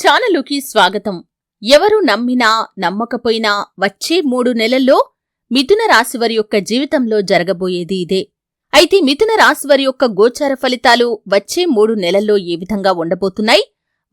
ఛానలుకి స్వాగతం. ఎవరు నమ్మినా నమ్మకపోయినా వచ్చే మూడు నెలల్లో మిథున రాశివారి యొక్క జీవితంలో జరగబోయేది ఇదే. అయితే మిథున రాశివారి యొక్క గోచార ఫలితాలు వచ్చే మూడు నెలల్లో ఏ విధంగా ఉండబోతున్నాయి?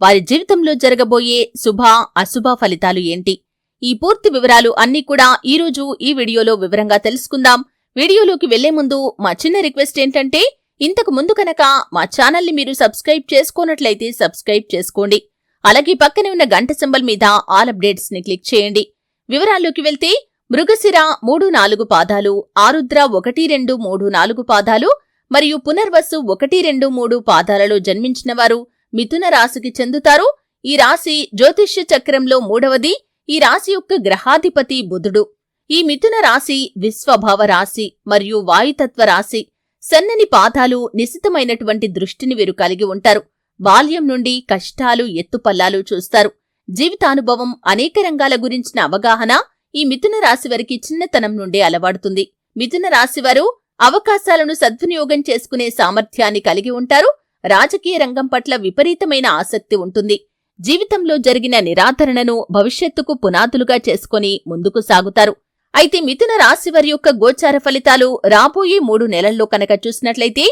వారి జీవితంలో జరగబోయే శుభ అశుభ ఫలితాలు ఏంటి? ఈ పూర్తి వివరాలు అన్నీ కూడా ఈరోజు ఈ వీడియోలో వివరంగా తెలుసుకుందాం. వీడియోలోకి వెళ్ళే ముందు మా చిన్న రిక్వెస్ట్ ఏంటంటే ఇంతకు ముందు కనుక మా ఛానల్ని మీరు సబ్స్క్రైబ్ చేసుకోనట్లయితే సబ్స్క్రైబ్ చేసుకోండి. అలాగే పక్కనే ఉన్న గంట సింబల్ మీద ఆల్ అప్డేట్స్ని క్లిక్ చేయండి. వివరాల్లోకి వెళ్తే మృగశిర మూడు నాలుగు పాదాలు ఆరుద్ర ఒకటి రెండు మూడు నాలుగు పాదాలు మరియు పునర్వసు ఒకటి రెండు మూడు పాదాలలో జన్మించిన వారు మిథున రాశికి చెందుతారు. ఈ రాశి జ్యోతిష్య చక్రంలో మూడవది ఈ రాశి యొక్క గ్రహాధిపతి బుధుడు. ఈ మిథున రాశి విశ్వభావ రాశి మరియు వాయుతత్వ రాశి. సన్నని పాదాలు నిశితమైనటువంటి దృష్టిని వీరు కలిగి ఉంటారు. బాల్యం నుండి కష్టాలు ఎత్తుపల్లాలు చూస్తారు. జీవితానుభవం అనేక రంగాల గురించిన అవగాహన ఈ మిథున రాశివారికి చిన్నతనం నుండే అలవాడుతుంది మిథున రాశివారు అవకాశాలను సద్వినియోగం చేసుకునే సామర్థ్యాన్ని కలిగి ఉంటారు. రాజకీయ రంగం పట్ల విపరీతమైన ఆసక్తి ఉంటుంది. జీవితంలో జరిగిన నిరాధరణను భవిష్యత్తుకు పునాదులుగా చేసుకుని ముందుకు సాగుతారు. అయితే మిథున రాశివారి యొక్క గోచార ఫలితాలు రాబోయే మూడు నెలల్లో కనుక చూసినట్లయితే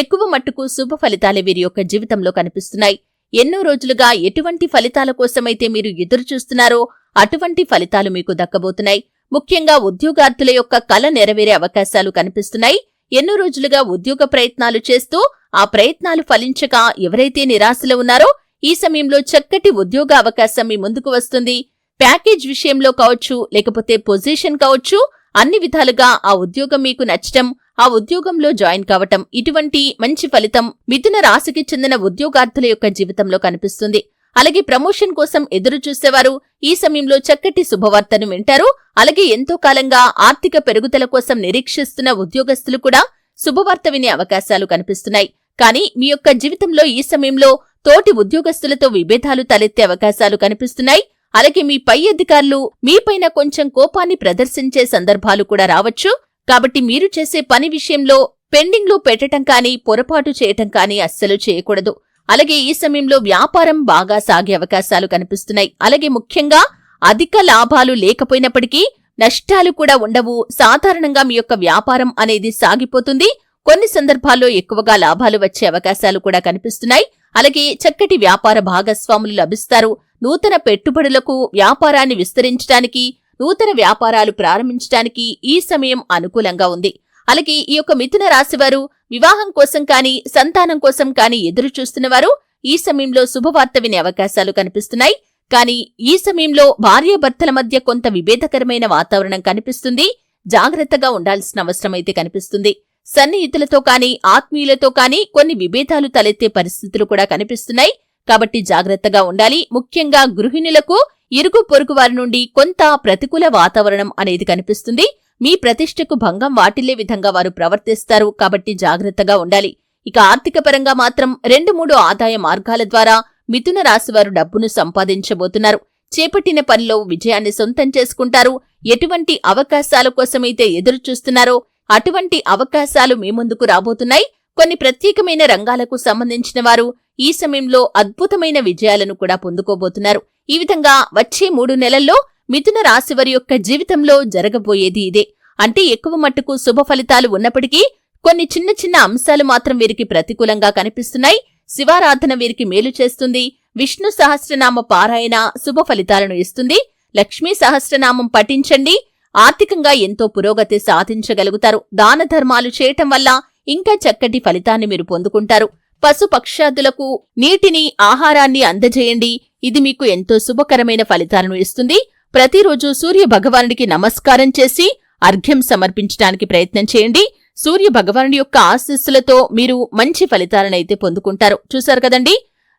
ఎక్కువ మట్టుకు శుభ ఫలితాలే వీరి యొక్క జీవితంలో కనిపిస్తున్నాయి. ఎన్నో రోజులుగా ఎటువంటి ఫలితాల కోసమైతే మీరు ఎదురు చూస్తున్నారో అటువంటి ఫలితాలు మీకు దక్కబోతున్నాయి. ముఖ్యంగా ఉద్యోగార్థుల యొక్క కళ నెరవేరే అవకాశాలు కనిపిస్తున్నాయి. ఎన్నో రోజులుగా ఉద్యోగ ప్రయత్నాలు చేస్తూ ఆ ప్రయత్నాలు ఫలించక ఎవరైతే నిరాశలో ఉన్నారో ఈ సమయంలో చక్కటి ఉద్యోగ అవకాశం మీ ముందుకు వస్తుంది. ప్యాకేజ్ విషయంలో కావచ్చు లేకపోతే పొజిషన్ కావచ్చు అన్ని విధాలుగా ఆ ఉద్యోగం మీకు నచ్చటం ఆ ఉద్యోగంలో జాయిన్ కావటం ఇటువంటి మంచి ఫలితం మిథున రాశికి చెందిన ఉద్యోగార్థుల యొక్క జీవితంలో కనిపిస్తుంది. అలాగే ప్రమోషన్ కోసం ఎదురు చూసేవారు ఈ సమయంలో చక్కటి శుభవార్తను వింటారు. అలాగే ఎంతో కాలంగా ఆర్థిక పెరుగుదల కోసం నిరీక్షిస్తున్న ఉద్యోగస్తులు కూడా శుభవార్త వినే అవకాశాలు కనిపిస్తున్నాయి. కానీ మీ యొక్క జీవితంలో ఈ సమయంలో తోటి ఉద్యోగస్తులతో విభేదాలు తలెత్తే అవకాశాలు కనిపిస్తున్నాయి. అలాగే మీ పై అధికారులు మీపైన కొంచెం కోపాన్ని ప్రదర్శించే సందర్భాలు కూడా రావచ్చు. కాబట్టి మీరు చేసే పని విషయంలో పెండింగ్లో పెట్టటం కానీ పొరపాటు చేయటం కానీ అస్సలు చేయకూడదు. అలాగే ఈ సమయంలో వ్యాపారం బాగా సాగే అవకాశాలు కనిపిస్తున్నాయి. అలాగే ముఖ్యంగా అధిక లాభాలు లేకపోయినప్పటికీ నష్టాలు కూడా ఉండవు. సాధారణంగా మీ యొక్క వ్యాపారం అనేది సాగిపోతుంది. కొన్ని సందర్భాల్లో ఎక్కువగా లాభాలు వచ్చే అవకాశాలు కూడా కనిపిస్తున్నాయి. అలాగే చక్కటి వ్యాపార భాగస్వాములు లభిస్తారు. నూతన పెట్టుబడులకు వ్యాపారాన్ని విస్తరించడానికి నూతన వ్యాపారాలు ప్రారంభించడానికి ఈ సమయం అనుకూలంగా ఉంది. అలాగే ఈ యొక్క మిథున రాశివారు వివాహం కోసం కానీ సంతానం కోసం కానీ ఎదురు చూస్తున్నవారు ఈ సమయంలో శుభవార్త వినే అవకాశాలు కనిపిస్తున్నాయి. కానీ ఈ సమయంలో భార్యాభర్తల మధ్య కొంత విభేదకరమైన వాతావరణం కనిపిస్తుంది. జాగ్రత్తగా ఉండాల్సిన అవసరమైతే కనిపిస్తుంది. సన్నిహితులతో కానీ ఆత్మీయులతో కానీ కొన్ని విభేదాలు తలెత్తే పరిస్థితులు కూడా కనిపిస్తున్నాయి. కాబట్టి జాగ్రత్తగా ఉండాలి. ముఖ్యంగా గృహిణులకు ఇరుగు పొరుగు వారి నుండి కొంత ప్రతికూల వాతావరణం అనేది కనిపిస్తుంది. మీ ప్రతిష్టకు భంగం వాటిల్లే విధంగా వారు ప్రవర్తిస్తారు. కాబట్టి జాగ్రత్తగా ఉండాలి. ఇక ఆర్థిక పరంగా మాత్రం రెండు మూడు ఆదాయ మార్గాల ద్వారా మిథున రాశివారు డబ్బును సంపాదించబోతున్నారు. చేపట్టిన పనిలో విజయాన్ని సొంతం చేసుకుంటారు. ఎటువంటి అవకాశాల కోసమైతే ఎదురు చూస్తున్నారో అటువంటి అవకాశాలు మీ ముందుకు రాబోతున్నాయి. కొన్ని ప్రత్యేకమైన రంగాలకు సంబంధించిన వారు ఈ సమయంలో అద్భుతమైన విజయాలను కూడా పొందుకోబోతున్నారు. ఈ విధంగా వచ్చే మూడు నెలల్లో మిథున రాశి వారి యొక్క జీవితంలో జరగబోయేది ఇదే. అంటే ఎక్కువ మట్టుకు శుభ ఫలితాలు ఉన్నప్పటికీ కొన్ని చిన్న చిన్న అంశాలు మాత్రం వీరికి ప్రతికూలంగా కనిపిస్తున్నాయి. శివారాధన వీరికి మేలు చేస్తుంది. విష్ణు సహస్రనామ పారాయణ శుభ ఫలితాలను ఇస్తుంది. లక్ష్మీ సహస్రనామం పఠించండి. ఆర్థికంగా ఎంతో పురోగతి సాధించగలుగుతారు. దాన ధర్మాలు చేయటం వల్ల ఇంకా చక్కటి ఫలితాన్ని మీరు పొందుకుంటారు. పశు పక్షాదులకు నీటిని ఆహారాన్ని అందజేయండి. ఇది మీకు ఎంతో శుభకరమైన ఫలితాలను ఇస్తుంది. ప్రతిరోజు సూర్య భగవానుడికి నమస్కారం చేసి అర్ఘ్యం సమర్పించడానికి ప్రయత్నం చేయండి. సూర్య భగవానుడి యొక్క ఆశీస్సులతో మీరు మంచి ఫలితాలనైతే పొందుకుంటారు. చూశారు కదండి?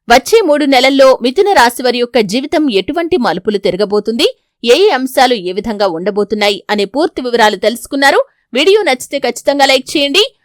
వచ్చే మూడు నెలల్లో మిథున రాశి వారి యొక్క జీవితం ఎటువంటి మలుపులు తిరగబోతుంది? ఏ ఏ అంశాలు ఏ విధంగా ఉండబోతున్నాయి? అనే పూర్తి వివరాలు తెలుసుకున్నారు. వీడియో నచ్చితే ఖచ్చితంగా లైక్ చేయండి.